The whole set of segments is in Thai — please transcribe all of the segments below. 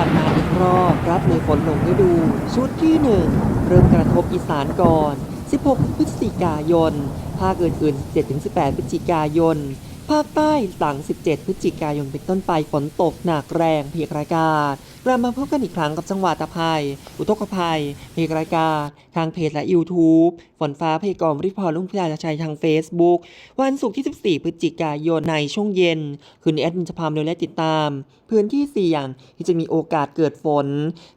วัดมาอีกรอบรับมือฝนหลงฤดู ชุดที่ 1 เริ่มกระทบอีสานก่อน 16 พฤศจิกายน ภาคอื่นๆ7-18 พฤศจิกายน ภาคใต้หลัง 17 พฤศจิกายนเป็นต้นไปฝนตกหนักแรงเพียกรายการ กลับมาพบกันอีกครั้งกับจังหวัดตะไคร้อุทกภัยเพียกรายการทางเพจและ YouTube ฝนฟ้าเพยกรมริพรลุ่งพยาชัยทาง Facebook วันศุกร์ที่ 14 พฤศจิกายนในช่วงเย็น คืนนี้แอดมินจะพามาดูและติดตาม พื้นที่เสี่ยงที่จะมีโอกาสเกิดฝน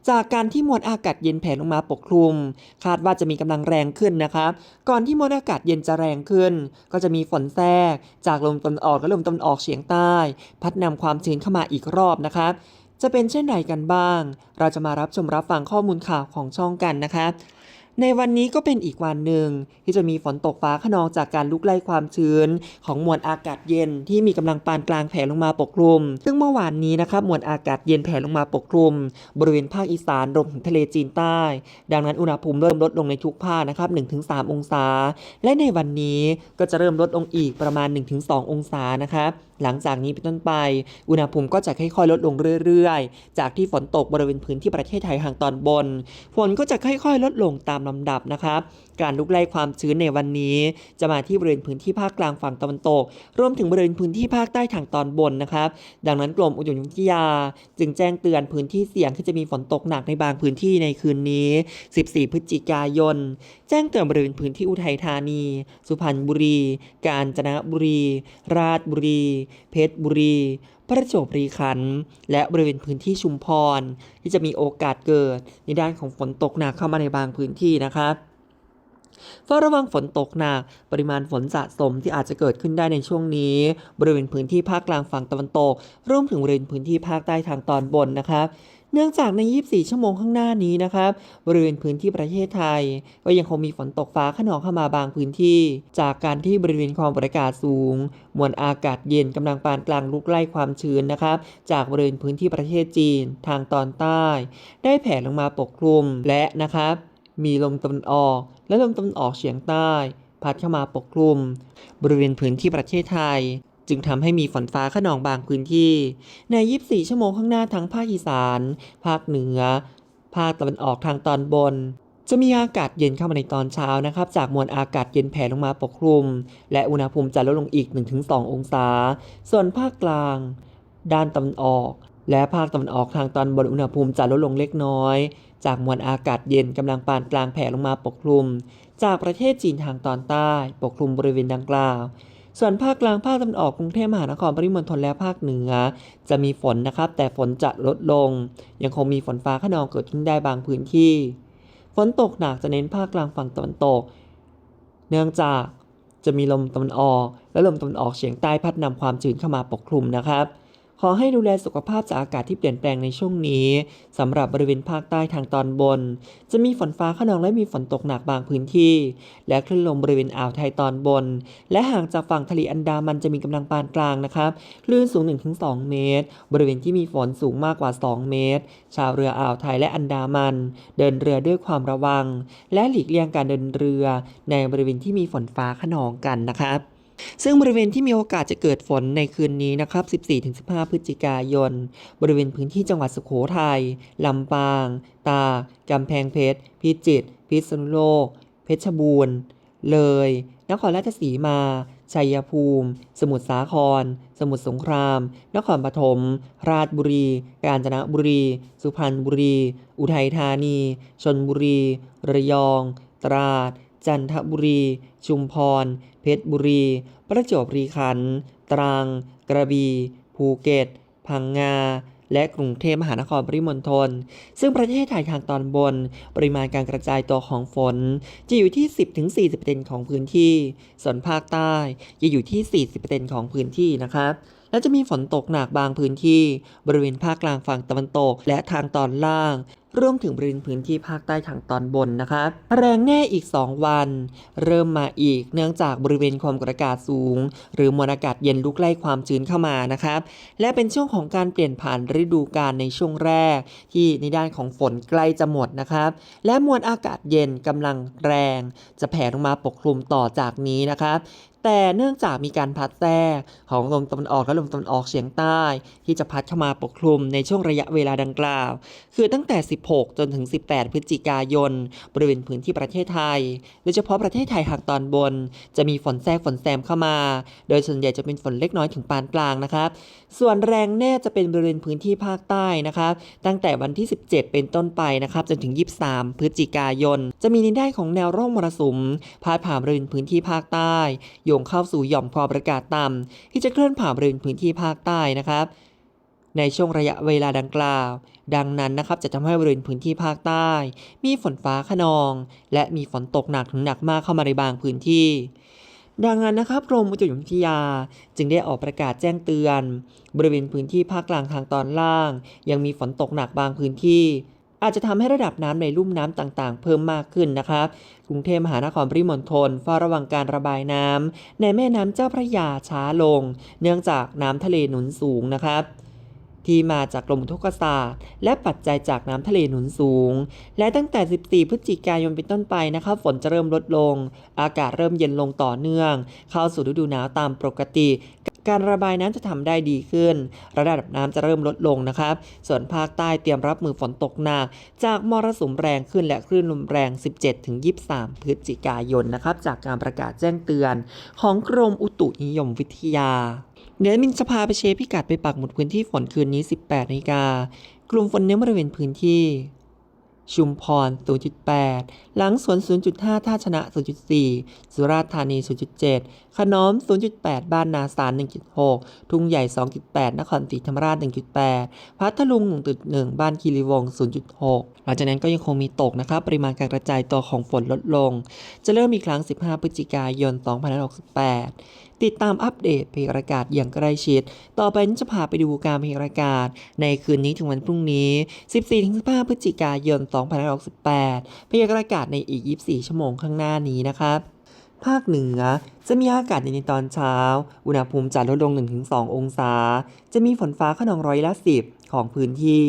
จากการที่มวลอากาศเย็นแผ่ลงมาปกคลุม คาดว่าจะมีกำลังแรงขึ้นนะครับ ก่อนที่มวลอากาศเย็นจะแรงขึ้น ก็จะมีฝนแทรก จากลมตะวันออกและลมตะวันออกเฉียงใต้ พัดนำความชื้นเข้ามาอีกรอบนะครับ จะเป็นเช่นไรกันบ้าง เราจะมารับชมรับฟังข้อมูลข่าวของช่องกันนะครับในวันนี้ก็เป็นอีกวันหนึ่งที่จะมีฝนตกฟ้าขนองจากการลุกไล่ความชื้น ของมวลอากาศเย็นที่มีกำลังปานกลางแผ่ลงมาปกคลุม ซึ่งเมื่อวานนี้นะครับมวลอากาศเย็นแผ่ลงมาปกคลุม บริเวณภาคอีสานรวมถึงทะเลจีนใต้ ดังนั้นอุณหภูมิเริ่มลดลงในทุกภาคนะครับ 1-3 องศา และในวันนี้ก็จะเริ่มลดลงอีกประมาณ 1-2 องศานะครับหลังจากนี้เป็นต้นไป อุณหภูมิก็จะค่อยๆ ลดลงเรื่อยๆ จากที่ฝนตกบริเวณพื้นที่ประเทศไทยทางตอนบน ฝนก็จะค่อยๆ ลดลงตามลำดับนะครับ การลุกไล่ความชื้นในวันนี้ จะมาที่บริเวณพื้นที่ภาคกลางฝั่งตะวันตก รวมถึงบริเวณพื้นที่ภาคใต้ทางตอนบนนะครับ ดังนั้นกรมอุตุนิยมวิทยา จึงแจ้งเตือนพื้นที่เสี่ยงที่จะมีฝนตกหนักในบางพื้นที่ในคืนนี้ 14 พฤศจิกายน แจ้งเตือนบริเวณพื้นที่อุทัยธานี สุพรรณบุรี กาญจนบุรี ราชบุรีเพชรบุรี ประจวบคีรีขันธ์และบริเวณพื้นที่ชุมพร ที่จะมีโอกาสเกิดในด้านของฝนตกหนักเข้ามาในบางพื้นที่นะครับเฝ้าระวังฝนตกหนัก ปริมาณฝนสะสมที่อาจจะเกิดขึ้นได้ในช่วงนี้ บริเวณพื้นที่ภาคกลางฝั่งตะวันตก รวมถึงบริเวณพื้นที่ภาคใต้ทางตอนบนนะครับ เนื่องจากใน 24 ชั่วโมงข้างหน้านี้นะครับบริเวณพื้นที่ประเทศไทย ก็ยังคงมีฝนตกฟ้าขนองเข้ามาบางพื้นที่ จากการที่บริเวณความกดอากาศสูง มวลอากาศเย็นกำลังปานกลางลุกไล่ความชื้นนะครับ จากบริเวณพื้นที่ประเทศจีนทางตอนใต้ ได้แผ่ลงมาปกคลุมและนะครับ มีลมตะวันออก และลมตะวันออกเฉียงใต้ พัดเข้ามาปกคลุม บริเวณพื้นที่ประเทศไทย จึงทำให้มีฝนฟ้าขนองบางพื้นที่ ใน 24 ชั่วโมงข้างหน้าทั้งภาคอีสาน ภาคเหนือ ภาคตะวันออกทางตอนบน จะมีอากาศเย็นเข้ามาในตอนเช้านะครับ จากมวลอากาศเย็นแผ่ลงมาปกคลุม และอุณหภูมิจะลดลงอีก 1-2 องศา ส่วนภาคกลาง ด้านตะวันออก และภาคตะวันออกทางตอนบนอุณหภูมิจะลดลงเล็กน้อย จากมวลอากาศเย็นกำลังปานกลางแผ่ลงมาปกคลุม จากประเทศจีนทางตอนใต้ ปกคลุมบริเวณดังกล่าว ส่วนภาคกลางภาคตะวันออกกรุงเทพมหานครปริมณฑลและภาคเหนือ จะมีฝนนะครับ แต่ฝนจะลดลง ยังคงมีฝนฟ้าขนองเกิดขึ้นได้บางพื้นที่ ฝนตกหนักจะเน้นภาคกลางฝั่งตะวันตก เนื่องจากจะมีลมตะวันออก และลมตะวันออกเฉียงใต้พัดนำความชื้นเข้ามาปกคลุมนะครับ ขอให้ดูแลสุขภาพจากอากาศที่เปลี่ยนแปลงในช่วงนี้สำหรับบริเวณภาคใต้ทางตอนบน จะมีฝนฟ้าขนองและมีฝนตกหนักบางพื้นที่ และคลื่นลมบริเวณอ่าวไทยตอนบน และห่างจากฝั่งทะเลอันดามันจะมีกำลังปานกลางนะครับคลื่นสูง 1-2 เมตร บริเวณที่มีฝนสูงมากกว่า 2 เมตร ชาวเรืออ่าวไทยและอันดามัน เดินเรือด้วยความระวัง และหลีกเลี่ยงการเดินเรือในบริเวณที่มีฝนฟ้าขนองกันนะครับ ซึ่งบริเวณที่มีโอกาสจะเกิดฝนในคืนนี้นะครับ 14-15 พฤศจิกายน บริเวณพื้นที่จังหวัดสุโขทัย ลำปาง ตากกำแพงเพชร พิจิตร พิษณุโลก เพชรบูรณ์ เลย นครราชสีมา ชัยภูมิ สมุทรสาคร สมุทรสงคราม นครปฐม ราชบุรี กาญจนบุรี สุพรรณบุรี อุทัยธานี ชนบุรี ระยอง ตราด จันทบุรี ชุมพร เพชรบุรี ประจวบคีรีขันธ์ ตรัง กระบี่ ภูเก็ต พังงา และกรุงเทพมหานครปริมณฑล ซึ่งประเทศไทยทางตอนบน ปริมาณการกระจายตัวของฝน จะอยู่ที่ 10-40%ของพื้นที่ ส่วนภาคใต้จะอยู่ที่ 40%ของพื้นที่นะครับและจะมีฝนตกหนักบางพื้นที่ บริเวณภาคกลางฝั่งตะวันตก และทางตอนล่าง รวมถึงบริเวณพื้นที่ภาคใต้ทางตอนบนนะครับ แรงแน่อีก 2 วัน เริ่มมาอีกเนื่องจากบริเวณความกดอากาศสูง หรือมวลอากาศเย็นลุกไล่ความชื้นเข้ามานะครับ และเป็นช่วงของการเปลี่ยนผ่านฤดูกาลในช่วงแรก ที่ในด้านของฝนใกล้จะหมดนะครับ และมวลอากาศเย็นกำลังแรง จะแผ่ลงมาปกคลุมต่อจากนี้นะครับ แต่เนื่องจากมีการพัดแทรกของลมตะวันออกและลมตะวันออกเฉียงใต้ ที่จะพัดเข้ามาปกคลุมในช่วงระยะเวลาดังกล่าว คือตั้งแต่ 16 จนถึง 18 พฤศจิกายน บริเวณพื้นที่ประเทศไทย โดยเฉพาะประเทศไทยทางตอนบน จะมีฝนแทรกฝนแซมเข้ามา โดยส่วนใหญ่จะเป็นฝนเล็กน้อยถึงปานกลางนะครับ ส่วนแรงแน่จะเป็นบริเวณพื้นที่ภาคใต้นะครับตั้งแต่วันที่ 17 เป็นต้นไปนะครับจนถึง 23 พฤศจิกายน จะมีในได้ของแนวร่องมรสุมพาดผ่านบริเวณพื้นที่ภาคใต้โยงเข้าสู่หย่อมความกดอากาศต่ำที่จะเคลื่อนผ่านบริเวณพื้นที่ภาคใต้นะครับในช่วงระยะเวลาดังกล่าว ดังนั้นนะครับจะทำให้บริเวณพื้นที่ภาคใต้ มีฝนฟ้าขนอง และมีฝนตกหนักถึงหนักมากเข้ามาในบางพื้นที่ ดังนั้นนะครับกรมอุตุนิยมวิทยา จึงได้ออกประกาศแจ้งเตือน บริเวณพื้นที่ภาคกลางทางตอนล่าง ยังมีฝนตกหนักบางพื้นที่ อาจจะทำให้ระดับน้ำในลุ่มน้ำต่างๆ เพิ่มมากขึ้นนะครับกรุงเทพมหานครปริมณฑลเฝ้าระวังการระบายน้ำในแม่น้ำเจ้าพระยาช้าลง เนื่องจากน้ำทะเลหนุนสูงนะครับที่มาจากกรมอุกศาสตร์ และปัจจัยจากน้ำทะเลหนุนสูง และตั้งแต่ 14 พฤศจิกายนเป็นต้นไปนะครับฝนจะเริ่มลดลง อากาศเริ่มเย็นลงต่อเนื่อง เข้าสู่ฤดูหนาวตามปกติ การระบายน้ำจะทำได้ดีขึ้น ระดับน้ำจะเริ่มลดลงนะครับ ส่วนภาคใต้เตรียมรับมือฝนตกหนัก จากมรสุมแรงขึ้นและคลื่นลมแรง 17-23 พฤศจิกายนนะครับ จากการประกาศแจ้งเตือน ของกรมอุตุนิยมวิทยา เดี๋ยวมินจะพาไปเชฟพิกัดไปปักหมุดพื้นที่ฝนคืนนี้ 18นาฬิกากลุ่มฝนเน้นบริเวณพื้นที่ ชุมพร 0.8 หลังสวน 0.5 ท่าชนะ 0.4 สุราษฎร์ธานี 0.7 ขนอม 0.8 บ้านนาสาร 1.6 ทุ่งใหญ่ 2.8 นครศรีธรรมราช 1.8 พัทลุง 1.1 บ้านคีรีวงศ์ 0.6 หลังจากนั้นก็ยังคงมีตกนะครับ ปริมาณการกระจายตัวของฝนลดลง จะเริ่มอีกครั้ง 15 พฤศจิกายน 2568ติดตามอัปเดตพยากรณ์อากาศอย่างใกล้ชิด ต่อไปนี้จะพาไปดูการพยากรณ์อากาศ ในคืนนี้ถึงวันพรุ่งนี้ 14-15 พฤศจิกายน 2568พยากรณ์อากาศในอีก 24 ชั่วโมงข้างหน้านี้นะครับภาคเหนือจะมีอากาศเย็นในตอนเช้า อุณหภูมิจะลดลง 1-2 องศา จะมีฝนฟ้าขนองร้อยละ 10 ของพื้นที่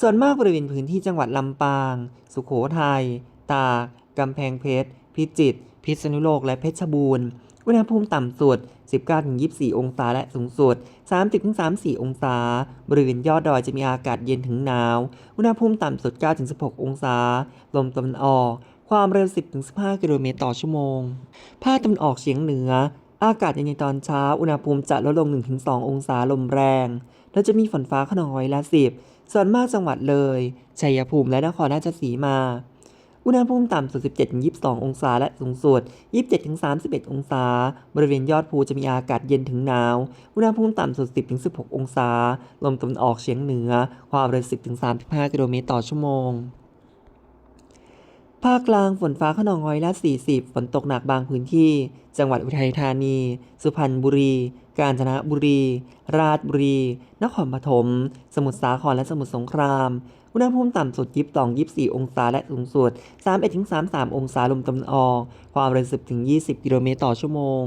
ส่วนมากบริเวณพื้นที่จังหวัดลำปาง สุโขทัย ตาก กำแพงเพชร พิจิตร พิษณุโลก และเพชรบูรณ์ อุณหภูมิต่ำสุด 19-24 องศาและสูงสุด 30-34 องศา บริเวณยอดดอยจะมีอากาศเย็นถึงหนาว อุณหภูมิต่ำสุด 9-16 องศา ลมตะวันออก ความเร็ว 10-15 กิโลเมตรต่อชั่วโมง ภาคตะวันออกเฉียงเหนือ อากาศเย็นในตอนเช้า อุณหภูมิจะลดลง 1-2 องศาลมแรง และจะมีฝนฟ้าขนองร้อยละ 10 ส่วนมากจังหวัดเลย ชัยภูมิและนครราชสีมา อุณหภูมิต่ำสุด 17-22 องศา และสูงสุด 27-31 องศา บริเวณยอดภูจะมีอากาศเย็นถึงหนาว อุณหภูมิต่ำสุด 10-16 องศา ลมตะวันออกเฉียงเหนือ ความเร็ว 10-35 กิโลเมตรต่อชั่วโมงภาคกลางฝนฟ้าขนองร้อยละ 40 ฝนตกหนักบางพื้นที่ จังหวัดอุทัยธานี สุพรรณบุรี กาญจนบุรี ราชบุรี นครปฐม สมุทรสาครและสมุทรสงคราม อุณหภูมิต่ำสุด 22-24 องศา และสูงสุด 31-33 องศาลมตะวันออก ความเร็ว 10-20 กิโลเมตรต่อชั่วโมง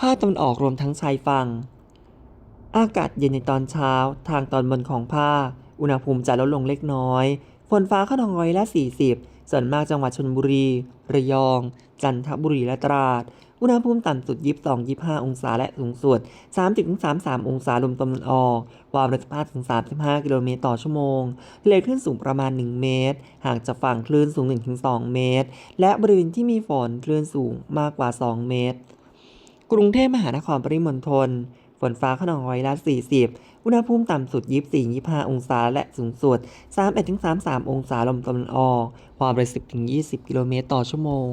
ภาคตะวันออกรวมทั้งชายฝั่ง อากาศเย็นในตอนเช้า ทางตอนบนของภาค อุณหภูมิจะลดลงเล็กน้อย ฝนฟ้าขนองร้อยละ 40 ส่วนมากจังหวัดชลบุรี ระยอง จันทบุรีและตราด อุณหภูมิต่ำสุด 22-25 องศาและสูงสุด 30-33 องศาลมตะวันออกความเร็ว15-35 กิโลเมตรต่อชั่วโมงทะเลคลื่นสูงประมาณ 1 เมตรห่างจากฝั่งคลื่นสูง 1-2 เมตร และบริเวณที่มีฝนคลื่นสูงมากกว่า 2 เมตร กรุงเทพมหานครปริมณฑลฝนฟ้าขนองร้อยละ 40 อุณหภูมิต่ำสุด 24-25 องศา และสูงสุด 31-33 องศาลมตะวันออก ความเร็ว10-20 กิโลเมตรต่อชั่วโมง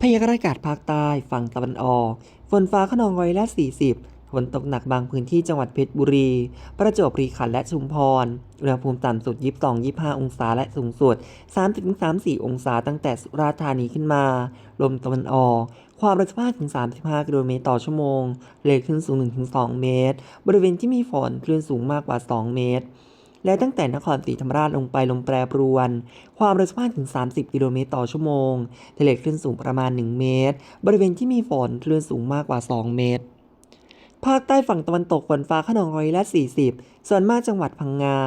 พยากรณ์อากาศภาคใต้ฝั่งตะวันออก ฝนฟ้าขนองร้อยละ 40 ฝนตกหนักบางพื้นที่จังหวัดเพชรบุรี ประจวบคีรีขันธ์และชุมพร อุณหภูมิต่ำสุด 22-25 องศาและสูงสุด 30-34 องศาตั้งแต่สุราษฎร์ธานีขึ้นมา ลมตะวันออก ความเร็ว15-35 กิโลเมตรต่อชั่วโมง เลคลื่นสูง 1-2 เมตร บริเวณที่มีฝนคลื่นสูงมากกว่า 2 เมตร และตั้งแต่นครศรีธรรมราชลงไปลมแปรปรวน ความเร็ว15-30 กิโลเมตรต่อชั่วโมงทะเลคลื่นสูงประมาณ 1 เมตร บริเวณที่มีฝนคลื่นสูงมากกว่า 2 เมตร ภาคใต้ฝั่งตะวันตกฝนฟ้าขนองร้อยละ 40 ส่วนมากจังหวัดพังงา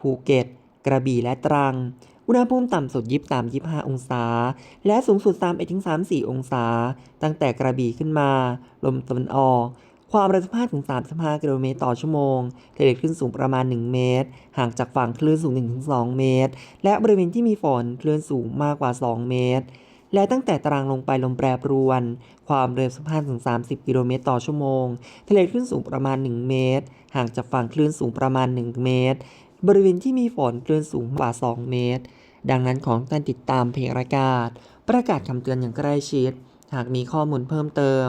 ภูเก็ต กระบี่และตรัง อุณหภูมิต่ำสุด 23-25 องศา และสูงสุด31-34 องศา ตั้งแต่กระบี่ขึ้นมา ลมตะวันออก ความเร็ว15ถึง35กิโลเมตรต่อชั่วโมงทะเลคลื่นสูงประมาณ 1 เมตร ห่างจากฝั่งคลื่นสูง 1-2 เมตร และบริเวณที่มีฝนคลื่นสูงมากกว่า 2 เมตร และตั้งแต่ตารางลงไปลมแปรปรวน ความเร็ว 15ถึง30 กิโลเมตรต่อชั่วโมงทะเลคลื่นสูงประมาณ 1 เมตร ห่างจากฝั่งคลื่นสูงประมาณ 1 เมตร บริเวณที่มีฝนคลื่นสูงกว่า 2 เมตร ดังนั้นของท่านติดตามเพจอากาศ ประกาศคำเตือนอย่างใกล้ชิด หากมีข้อมูลเพิ่มเติม